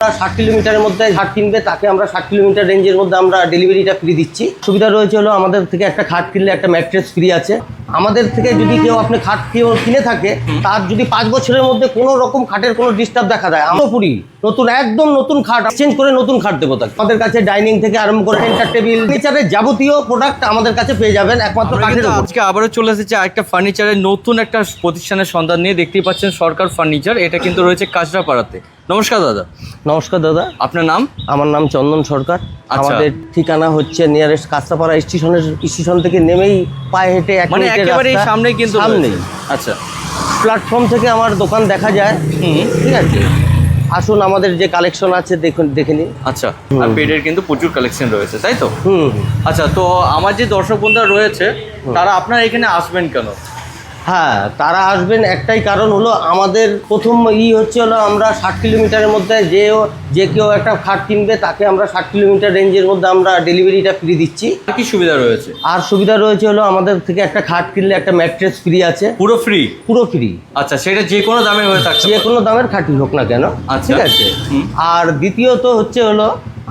ষাট কিলোমিটারের মধ্যে খাট কিনবে তাকে আমরা ষাট কিলোমিটার রেঞ্জের মধ্যে আমরা ডেলিভারিটা ফ্রি দিচ্ছি। সুবিধা রয়েছে হলো আমাদের থেকে একটা খাট কিনলে একটা ম্যাট্রেস ফ্রি আছে। আমাদের থেকে যদি কেউ আপনি খাট কেউ কিনে থাকে তার যদি পাঁচ বছরের মধ্যে কোনো রকম খাটের কোনো ডিস্টার্ব দেখা দেয় আমরা পুরি নতুন একদম নতুন খাট চেঞ্জ করে নতুন খাট দেবো তাকে। আমাদের কাছে ডাইনিং থেকে আরম্ভ করে সেন্টার টেবিল ফার্নিচারের যাবতীয় প্রোডাক্ট আমাদের কাছে পেয়ে যাবেন একমাত্র কাঠের আজকে আবারও চলে এসেছে একটা ফার্নিচারের নতুন একটা প্রতিষ্ঠানের সন্ধান নিয়ে। দেখতেই পাচ্ছেন সরকার ফার্নিচার এটা কিন্তু রয়েছে কাজরাপাড়াতে নমস্কার দাদা। নমস্কার দাদা। আপনার নাম? আমার নাম চন্দন সরকার। আচ্ছা। আমাদের ঠিকানা হচ্ছে নিয়ারেস্ট কাস্তাপাড়া স্টেশনের স্টেশন থেকে নেমেই পায়ে হেঁটে মানে একেবারে। সামনেই কিন্তু সামনেই। আচ্ছা। প্ল্যাটফর্ম থেকে আমার দোকান দেখা যায়। ঠিক আছে? আসুন আমাদের যে কালেকশন আছে দেখুন দেখে নিন আচ্ছা। আর বেডের কিন্তু প্রচুর কালেকশন রয়েছে তাই তো? হুম। আচ্ছা তো আমার যে দর্শক বন্ধুরা রয়েছে তারা আপনার এখানে আসবেন কেন? হ্যাঁ তারা আসবেন একটাই কারণ হলো আমাদের প্রথম ই হচ্ছে হলো আমরা ষাট কিলোমিটারের মধ্যে যে যে কেউ একটা খাট কিনবে তাকে আমরা ষাট কিলোমিটার রেঞ্জের মধ্যে আমরা ডেলিভারিটা ফ্রি দিচ্ছি। আর কি সুবিধা রয়েছে? আর সুবিধা রয়েছে হলো আমাদের থেকে একটা খাট কিনলে একটা ম্যাট্রেস ফ্রি আছে। পুরো ফ্রি পুরো ফ্রি আচ্ছা সেটা যে কোনো দামের হয়ে থাকছে যে কোনো দামের খাঁটি হোক না কেন আচ্ছা। ঠিক আছে? আর দ্বিতীয়ত হচ্ছে হলো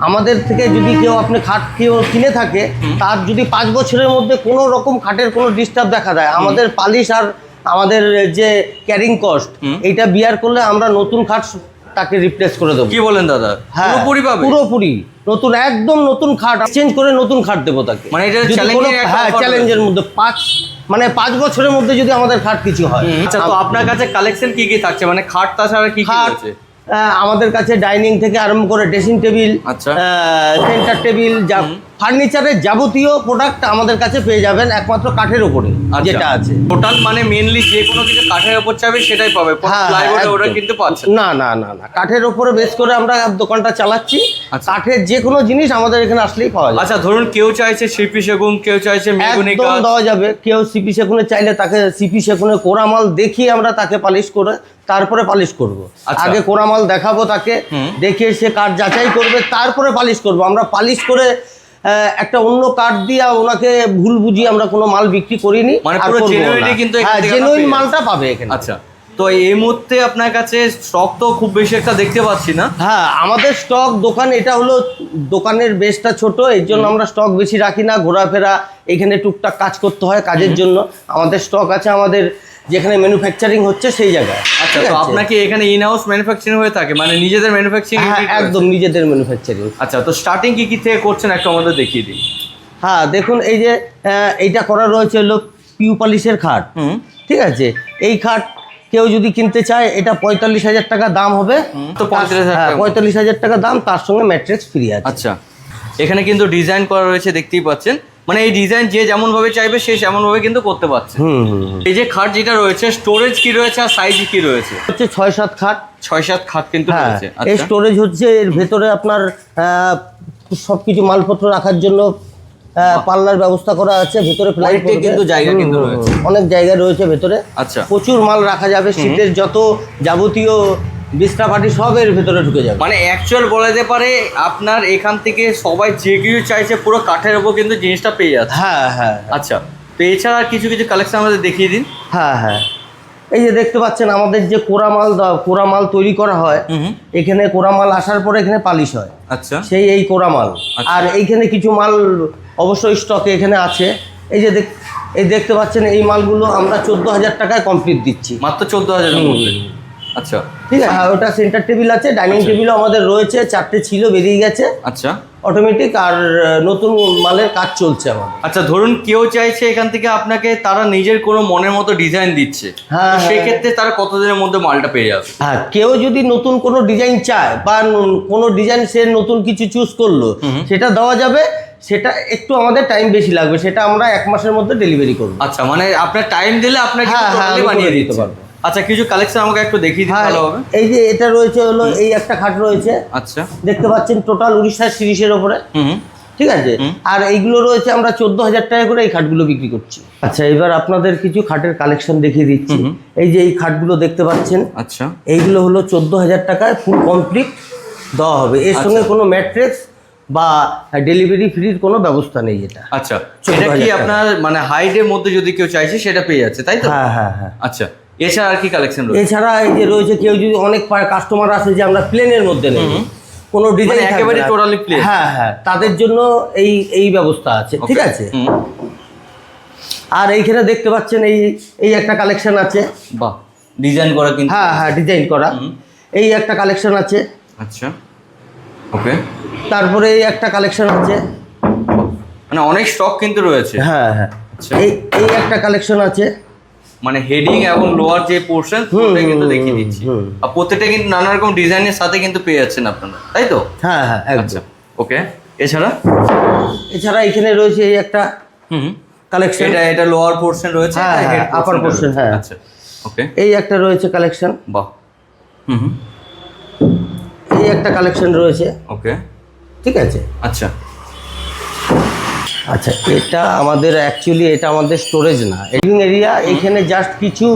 আমাদের থেকে যদি কেউ আপনি খাট কেউ কিনে থাকে তার যদি পাঁচ বছরের মধ্যে কোনো রকম খাটের কোনো ডিস্টার্ব দেখা দেয় আমাদের পালিশ আর আমাদের যে ক্যারিং কস্ট। এইটা বিয়ার করলে আমরা নতুন খাট তাকে রিপ্লেস করে দেবো। কি বলেন দাদা? হ্যাঁ পুরোপুরি পুরোপুরি। নতুন একদম নতুন খাট চেঞ্জ করে নতুন খাট দেবো তাকে। মানে এটা হ্যাঁ চ্যালেঞ্জের মধ্যে পাঁচ মানে পাঁচ বছরের মধ্যে যদি আমাদের খাট কিছু হয়। আচ্ছা তো আপনার কাছে কালেকশন কি কি থাকছে? মানে খাট তাছাড়া কি কি খাট আহ, আমাদের কাছে ডাইনিং থেকে আরম্ভ করে ড্রেসিং টেবিল আচ্ছা। সেন্টার টেবিল যা ফার্নিচারের যাবতীয় প্রোডাক্ট আমাদের কাছে পেয়ে যাবেন একমাত্র কাঠের উপরে যেটা আছে। টোটাল মানে মেনলি যে কোনো কিছু কাঠের উপর চাবে সেটাই পাবে। হ্যাঁ, হ্যাঁ, ওরা কিন্তু পাচ্ছে। না না না না কাঠের উপরে বেস করে আমরা দোকানটা চালাচ্ছি। আচ্ছা। কাঠের যে কোনো জিনিস আমাদের এখানে আসলেই পাওয়া যায়। আচ্ছা ধরুন কেউ চাইছে শিল্পী সেগুন কেউ চাইছে মেগুনি দেওয়া যাবে। কেউ সিপি সেগুনে চাইলে তাকে সিপি সেকুনে কোরামাল দেখিয়ে আমরা তাকে পালিশ করে তারপরে পালিশ করব। আচ্ছা। আগে কোরামাল দেখাবো তাকে। দেখিয়ে সে কাঠ যাচাই করবে তারপরে পালিশ করব। আমরা পালিশ করে একটা অন্য কাঠ দিয়ে ওনাকে ভুল বুঝিয়ে আমরা কোনো মাল বিক্রি করিনি মানে আর পুরো করব না। genuinely কিন্তু এখান হ্যাঁ জেনুইন মালটা পাবে এখানে আচ্ছা। তো এই মুহূর্তে আপনার কাছে স্টক তো খুব বেশি একটা দেখতে পাচ্ছি না। হ্যাঁ আমাদের স্টক দোকান এটা হলো দোকানের বেসটা ছোট এর জন্য আমরা স্টক বেশি রাখি না ঘোরাফেরা এখানে টুকটাক কাজ করতে হয় কাজের জন্য। আমাদের স্টক আছে আমাদের যেখানে ম্যানুফ্যাকচারিং হচ্ছে সেই জায়গায়। আচ্ছা তো আপনাকে এখানে ইন হাউস ম্যানুফ্যাকচারিং হয়ে থাকে মানে নিজেদের ম্যানুফ্যাকচারিং একদম নিজেদের ম্যানুফ্যাকচারিং আচ্ছা তো স্টার্টিং কি কি থেকে করছেন? একটু আমাদের দেখিয়ে দিন। হ্যাঁ দেখুন এই যে এইটা করা রয়েছে হলো পিউ পালিশের খাট। হুম। ঠিক আছে? এই খাট কেউ যদি কিনতে চায় এটা পঁয়তাল্লিশ হাজার টাকা দাম হবে। তো 45,000 হ্যাঁ, পঁয়তাল্লিশ হাজার টাকা দাম তার সঙ্গে ম্যাট্রেক্স ফ্রি আছে। আচ্ছা এখানে কিন্তু ডিজাইন করা রয়েছে দেখতেই পাচ্ছেন। মানে এই ডিজাইন যে যেমন ভাবে চাইবে সে সেমন ভাবে কিন্তু করতে পারছে। এই যে খাট যেটা রয়েছে স্টোরেজ কি রয়েছে আর সাইজ কি রয়েছে? হচ্ছে ছয় সাত খাট। ছয় সাত খাট কিন্তু হ্যাঁ রয়েছে এই আচ্ছা স্টোরেজ হচ্ছে এর ভেতরে আপনার সব কিছু মালপত্র রাখার জন্য আহ, পাল্লার ব্যবস্থা করা আছে ভেতরে অনেকটাই কিন্তু জায়গা কিন্তু রয়েছে। অনেক জায়গা রয়েছে ভেতরে। আচ্ছা। প্রচুর মাল রাখা যাবে শীতের যত যাবতীয় বিস্তাপাটি সব এর ভেতরে ঢুকে যাবে। মানে অ্যাকচুয়াল বলা যেতে পারে আপনার এখান থেকে সবাই যে কিছু চাইছে পুরো কাঠের উপর কিন্তু জিনিসটা পেয়ে যাচ্ছে। হ্যাঁ হ্যাঁ। আচ্ছা তো এছাড়া আর কিছু কিছু কালেকশন আমাদের দেখিয়ে দিন। হ্যাঁ হ্যাঁ। এই যে দেখতে পাচ্ছেন আমাদের যে কোরামাল কোরামাল তৈরি করা হয় এখানে কোরামাল আসার পরে এখানে পালিশ হয়। আচ্ছা। সেই এই কোরামাল। আচ্ছা। আর এইখানে কিছু মাল অবশ্যই স্টকে এখানে আছে। এই যে দেখ- এই দেখতে পাচ্ছেন এই মালগুলো আমরা চোদ্দ হাজার টাকায় কমপ্লিট দিচ্ছি। মাত্র চোদ্দ হাজার আচ্ছা। ঠিক আছে? ওটা সেন্টার টেবিল আছে ডাইনিং টেবিলও আমাদের রয়েছে চারটে ছিল বেরিয়ে গেছে। আচ্ছা। অটোমেটিক আর নতুন মালের কাজ চলছে আমাদের। আচ্ছা ধরুন কেউ চাইছে এখান থেকে আপনাকে তারা নিজের কোনো মনের মতো ডিজাইন দিচ্ছে। হ্যাঁ, হ্যাঁ। সেক্ষেত্রে তারা কতদিনের মধ্যে মালটা পেয়ে যাবে? হ্যাঁ কেউ যদি নতুন কোনো ডিজাইন চায় বা কোনো ডিজাইন সে নতুন কিছু চুজ করল সেটা দেওয়া যাবে সেটা একটু আমাদের টাইম বেশি লাগবে সেটা আমরা এক মাসের মধ্যে ডেলিভারি করব। আচ্ছা মানে আপনার টাইম দিলে আপনার কিন্তু হ্যাঁ, হ্যাঁ, বানিয়ে দিতে দিতে পারব। আচ্ছা কিছু কালেকশন আমাকে একটু দেখিয়ে দিতে হ্যাঁ ভালো হবে। এই যে এটা রয়েছে হলো এই একটা খাট রয়েছে। আচ্ছা। দেখতে পাচ্ছেন টোটাল উড়িষ্যার সিরিজের ওপরে। হুম ঠিক আছে? আর এইগুলো রয়েছে আমরা চোদ্দ হাজার টাকা করে এই খাটগুলো বিক্রি করছি। আচ্ছা এবার আপনাদের কিছু খাটের কালেকশন দেখিয়ে দিচ্ছি। এই যে এই খাটগুলো দেখতে পাচ্ছেন আচ্ছা। এইগুলো হলো চোদ্দ হাজার টাকায় ফুল কমপ্লিট দেওয়া হবে। এর আচ্ছা। সঙ্গে কোনো ম্যাট্রেস বা ডেলিভারি ফ্রির কোনো ব্যবস্থা নেই এটা। আচ্ছা 14,000 এটা কি আপনার মানে হাইটের মধ্যে যদি কেউ চাইছে সেটা পেয়ে যাচ্ছে তাই তো? হ্যাঁ হ্যাঁ হ্যাঁ। আচ্ছা। এছাড়া আর কি কালেকশন রয়েছে? এছাড়া এই যে রয়েছে কেউ যদি অনেক কাস্টমার আছে যে আমরা প্লেনের মধ্যে নেব কোনো ডিজাইন মানে একেবারে totally plain? হ্যাঁ হ্যাঁ তাদের জন্য এই এই ব্যবস্থা আছে ঠিক আছে? আর এইখানে দেখতে পাচ্ছেন এই এই একটা কালেকশন আছে। বাহ ডিজাইন করা কিন্তু হ্যাঁ হ্যাঁ ডিজাইন করা। এই একটা কালেকশন আছে। আচ্ছা ওকে তারপরে এই একটা কালেকশন আছে। মানে অনেক স্টক কিন্তু রয়েছে। হ্যাঁ হ্যাঁ। আচ্ছা। এই এই একটা কালেকশন আছে। মানে হেডিং এবং লোয়ার যে পোর্শন ওটা কিন্তু দেখিয়ে দিচ্ছি। আর প্রত্যেকটা কিন্তু নানা রকম ডিজাইনের সাথে কিন্তু পেয়ে যাচ্ছেন আপনারা তাই তো? হ্যাঁ হ্যাঁ আচ্ছা একদম ওকে এছাড়া? এছাড়া এখানে রয়েছে এই একটা হুম। কালেকশন এটা এটা লোয়ার পোর্শন রয়েছে হ্যাঁ, এটা হ্যাঁ, রয়েছে। হ্যাঁ। আচ্ছা ওকে এই একটা রয়েছে কালেকশন বাহ। হুম হুম। এই একটা কালেকশন রয়েছে। ওকে ঠিক আছে? আচ্ছা। আচ্ছা এটা আমাদের অ্যাকচুয়ালি এটা আমাদের স্টোরেজ না। এডিং এরিয়া এখানে জাস্ট কিছু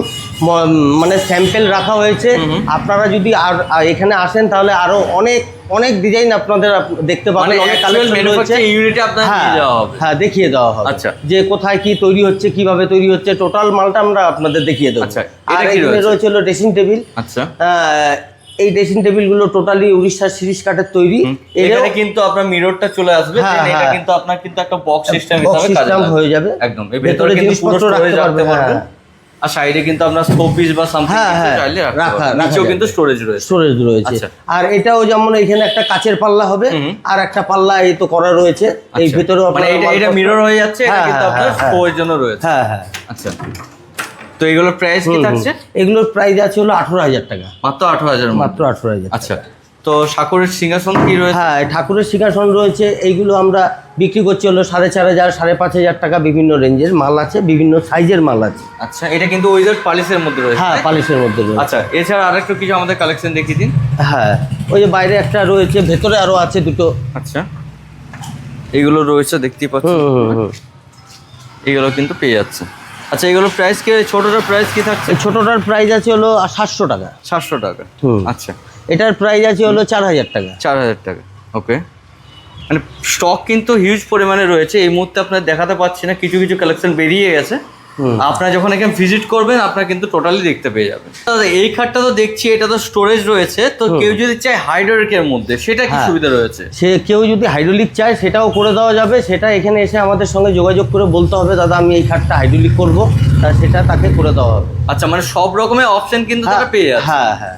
মানে স্যাম্পেল রাখা হয়েছে। আপনারা যদি আর এখানে আসেন তাহলে আরও অনেক অনেক ডিজাইন আপনাদের দেখতে মানে পাবেন অনেক অ্যাকচুয়াল কালেকশন ইউনিটে আপনাদের হ্যাঁ হ্যাঁ দেখিয়ে দেওয়া হবে। আচ্ছা। যে কোথায় কি তৈরি হচ্ছে কীভাবে তৈরি হচ্ছে টোটাল মালটা আমরা আপনাদের দেখিয়ে দেবো। আচ্ছা, আর এখানে রয়েছে? রয়েছে হলো ড্রেসিং টেবিল আচ্ছা। এই ড্রেসিং টেবিলগুলো টোটালি উড়িষ্যার সিরিজ কাঠের তৈরি। এখানে কিন্তু আপনার মিররটা চলে আসবে হ্যাঁ, এটা হ্যাঁ। কিন্তু আপনার কিন্তু একটা বক্স সিস্টেম হিসাবে কাজে। হয়ে যাবে। একদম। এই ভেতরে ভেতরে কিন্তু পুরো স্টোরেজ রাখতে পারবেন, হ্যাঁ। আর সাইডে কিন্তু আপনার শোপিস বা সামথিং চাইলে রাখা- নিচেও কিন্তু স্টোরেজ রয়েছে। স্টোরেজ রয়েছে। আচ্ছা। আর এটাও যেমন এখানে একটা কাচের পাল্লা হবে আর একটা পাল্লা এই তো করা রয়েছে। এই আচ্ছা। ভেতরেও মানে এটা মিরর হয়ে যাচ্ছে এটা কিন্তু আপনার শোয়ের জন্য রয়েছে। হ্যাঁ হ্যাঁ। আচ্ছা। তো এগুলোর প্রাইস কি থাকছে। এগুলোর প্রাইস আছে হলো আঠারো হাজার টাকা। মাত্র আঠারো হাজার মাত্র আঠারো হাজার আচ্ছা তো সাকুরের সিংহাসন কি রয়েছে? হ্যাঁ ঠাকুরের সিংহাসন রয়েছে। এইগুলো আমরা বিক্রি করছি হলো সাড়ে চার হাজার সাড়ে পাঁচ হাজার টাকা বিভিন্ন রেঞ্জের মাল আছে বিভিন্ন সাইজের মাল আছে। আচ্ছা এটা কিন্তু উইদার পালিশের মধ্যে রয়েছে হ্যাঁ পালিশের মধ্যে রয়েছে। আচ্ছা এছাড়া আরেকটু কিছু আমাদের কালেকশন দেখিয়ে দিন। হ্যাঁ ওই যে বাইরে একটা রয়েছে ভেতরে আরও আছে দুটো। আচ্ছা এগুলো রয়েছে দেখতেই হুম হুম। এগুলো কিন্তু পেয়ে যাচ্ছে। আচ্ছা এগুলো প্রাইস কি ছোটটার প্রাইস কি থাকছে? ছোটটার প্রাইস আছে হলো সাতশো টাকা। সাতশো টাকা। হুম। আচ্ছা। এটার প্রাইস আছে হলো চার হাজার টাকা। চার হাজার টাকা। ওকে মানে স্টক কিন্তু হিউজ পরিমাণে রয়েছে। এই মুহূর্তে আপনার দেখাতে পাচ্ছি না কিছু কিছু কালেকশন বেরিয়ে গেছে। আপনারা যখন এখানে ভিজিট করবেন আপনারা কিন্তু টোটালি দেখতে পেয়ে যাবেন। দাদা এই খাটটা তো দেখছি এটা তো স্টোরেজ রয়েছে। তো কেউ যদি চায় হাইড্রোলিকের মধ্যে সেটা কি হ্যাঁ। সুবিধা রয়েছে? সে কেউ যদি হাইড্রোলিক চায় সেটাও করে দেওয়া যাবে। সেটা এখানে এসে আমাদের সঙ্গে যোগাযোগ করে বলতে হবে দাদা আমি এই খাটটা হাইড্রোলিক করব। তা সেটা তাকে করে দেওয়া হবে। আচ্ছা মানে সব রকমের অপশন কিন্তু তারা পেয়ে যাবে হ্যাঁ হ্যাঁ।